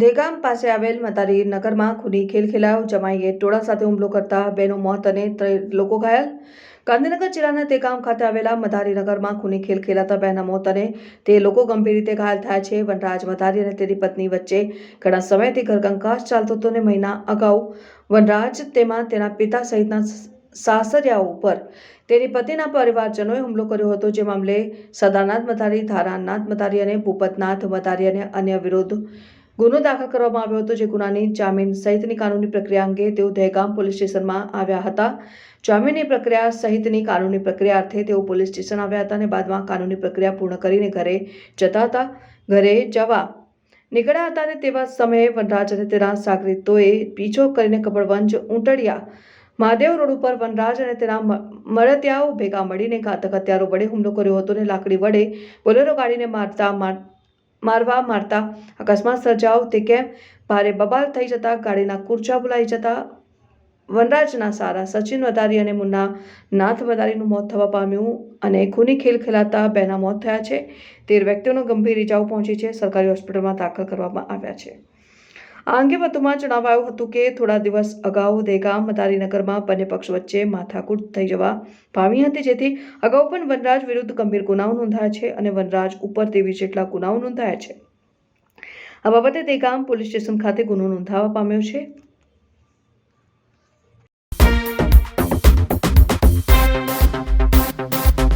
દેગામ પાસે આવેલ મતારી નગરમાં ખૂની ખેલ ખેલાયો જમાઈએ ટોળા સાથે હુમલો કરતા બેનું મોત અને લોકો ઘાયલ. ગાંધીનગર જિલ્લાના તેગામ ખાતે આવેલા મધારી નગરમાં ખૂની ખેલ ખેલાતા બેના મોત અને તે લોકો ગંભીર રીતે ઘાયલ થયા છે. વનરાજ મધારી અને તેની પત્ની વચ્ચે ઘણા સમયથી ઘરકંકાશ ચાલતો હતો ને મહિના અગાઉ વનરાજ તેમાં તેના પિતા સહિતના સાસરિયાઓ ઉપર તેની પતિના પરિવારજનોએ હુમલો કર્યો હતો. જે મામલે સદાનાથ મધારી ધારાનાથ મધારી અને ભૂપતનાથ મધારી અને અન્ય વિરુદ્ધ ગુનો દાખલ કરવામાં આવ્યો હતો જે ગુનાની જામીન સહિતની કાનૂની પ્રક્રિયા અંગે તેઓ દહેગામ પોલીસ સ્ટેશનમાં આવ્યા હતા. જામીનની પ્રક્રિયા સહિતની કાનૂની પ્રક્રિયા અર્થે તેઓ પોલીસ સ્ટેશન આવ્યા હતા અને બાદમાં કાનૂની પ્રક્રિયા પૂર્ણ કરીને ઘરે જતા હતા. ઘરે જવા નીકળ્યા હતા અને તેવા સમયે વનરાજ અને તેના સાગરીતોએ પીછો કરીને કપડવંજ ઊંટડિયા મહાદેવ રોડ ઉપર વનરાજ અને તેના મળત્યાઓ ભેગા મળીને ઘાતક હથિયારો વડે હુમલો કર્યો હતો અને લાકડી વડે બોલેરો ગાડીને મારતા માર- મારવા, મારતા અકસ્માત સર્જાવ તે કેમ? ભારે બબાલ થઈ જતા ગાડીના કુર્ચા બોલાઈ જતા વનરાજના સારા સચિન વધારી અને મુન્ના નાથ વધારીનું મોત થવા પામ્યું અને ખૂની ખેલ ખેલાતા બેના મોત થયા છે. તેર વ્યક્તિઓનો ગંભીર ઇજાઓ પહોંચી છે. સરકારી હોસ્પિટલમાં દાખલ કરવામાં આવ્યા છે. આ અંગે વધુમાં જણાવાયું હતું કે થોડા દિવસ અગાઉ દેગામ મદારીનગરમાં બંને પક્ષ વચ્ચે માથાકૂટ થઈ જવા પામી હતી, જેથી અગાઉ પણ વનરાજ વિરુદ્ધ ગંભીર ગુનાઓ નોંધાયા છે અને વનરાજ ઉપર તેવી જેટલા ગુનાઓ નોંધાયા છે. આ બાબતે દેગામ પોલીસ સ્ટેશન ખાતે ગુનો નોંધાવા પામ્યો છે.